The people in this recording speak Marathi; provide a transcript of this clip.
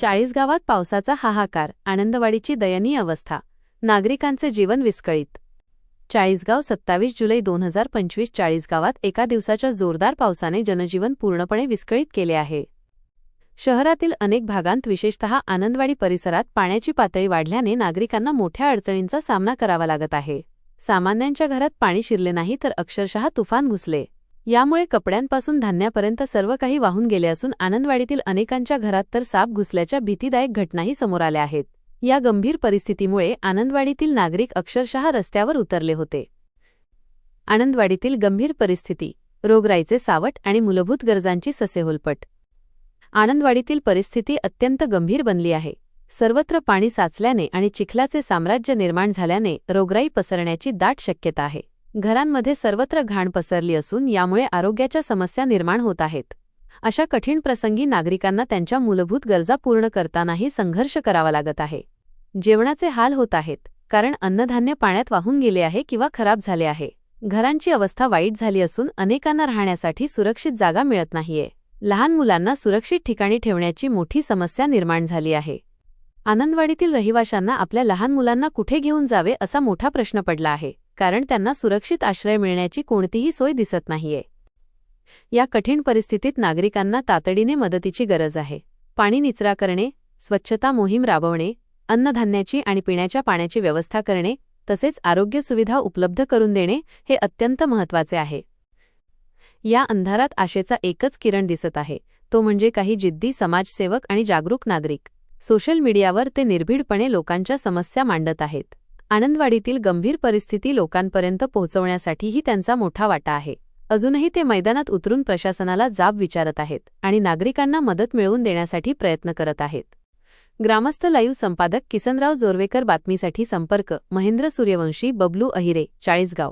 चाळीसगावात पावसाचा हाहाकार आनंदवाडीची दयनीय अवस्था नागरिकांचे जीवन विस्कळीत. चाळीसगाव सत्तावीस जुलै दोन हजार पंचवीस चाळीसगावात एका दिवसाच्या जोरदार पावसाने जनजीवन पूर्णपणे विस्कळीत केले आहे. शहरातील अनेक भागांत विशेषतः आनंदवाडी परिसरात पाण्याची पातळी वाढल्याने नागरिकांना मोठ्या अडचणींचा सामना करावा लागत आहे. सामान्यांच्या घरात पाणी शिरले नाही तर अक्षरशः तुफान घुसले. यामुळे कपड्यांपासून धान्यापर्यंत सर्व काही वाहून गेले असून आनंदवाडीतील अनेकांच्या घरात तर साप घुसल्याच्या भीतीदायक घटनाही समोर आल्या आहेत. या गंभीर परिस्थितीमुळे आनंदवाडीतील नागरिक अक्षरशः रस्त्यावर उतरले होते. आनंदवाडीतील गंभीर परिस्थिती रोगराईचे सावट आणि मूलभूत गरजांची ससेहोलपट. आनंदवाडीतील परिस्थिती अत्यंत गंभीर बनली आहे. सर्वत्र पाणी साचल्याने आणि चिखलाचे साम्राज्य निर्माण झाल्याने रोगराई पसरण्याची दाट शक्यता आहे. घरांमध्ये सर्वत्र घाण पसरली असून यामुळे आरोग्याच्या समस्या निर्माण होत आहेत. अशा कठीण प्रसंगी नागरिकांना त्यांच्या मूलभूत गरजा पूर्ण करतानाही संघर्ष करावा लागत आहे. जेवणाचे हाल होत आहेत कारण अन्नधान्य पाण्यात वाहून गेले आहे किंवा खराब झाले आहे. घरांची अवस्था वाईट झाली असून अनेकांना राहण्यासाठी सुरक्षित जागा मिळत नाहीये. लहान मुलांना सुरक्षित ठिकाणी ठेवण्याची मोठी समस्या निर्माण झाली आहे. आनंदवाडीतील रहिवाशांना आपल्या लहान मुलांना कुठे घेऊन जावे असा मोठा प्रश्न पडला आहे. कारण त्यांना सुरक्षित आश्रय मिळण्याची कोणतीही सोय दिसत नाहीये. या कठीण परिस्थितीत नागरिकांना तातडीने मदतीची गरज आहे. पाणी निचरा करणे स्वच्छता मोहीम राबवणे अन्नधान्याची आणि पिण्याच्या पाण्याची व्यवस्था करणे तसेच आरोग्य सुविधा उपलब्ध करून देणे हे अत्यंत महत्त्वाचे आहे. या अंधारात आशेचा एकच किरण दिसत आहे तो म्हणजे काही जिद्दी समाजसेवक आणि जागरूक नागरिक. सोशल मीडियावर ते निर्भीडपणे लोकांच्या समस्या मांडत आहेत. आनंदवाडीतील गंभीर परिस्थिती लोकांपर्यंत पोहोचवण्यासाठीही त्यांचा मोठा वाटा आहे. अजूनही ते मैदानात उतरून प्रशासनाला जाब विचारत आहेत आणि नागरिकांना मदत मिळवून देण्यासाठी प्रयत्न करत आहेत. ग्रामस्थ लाईव्ह संपादक किसनराव जोरवेकर बातमीसाठी संपर्क महेंद्र सूर्यवंशी बबलू अहिरे चाळीसगाव.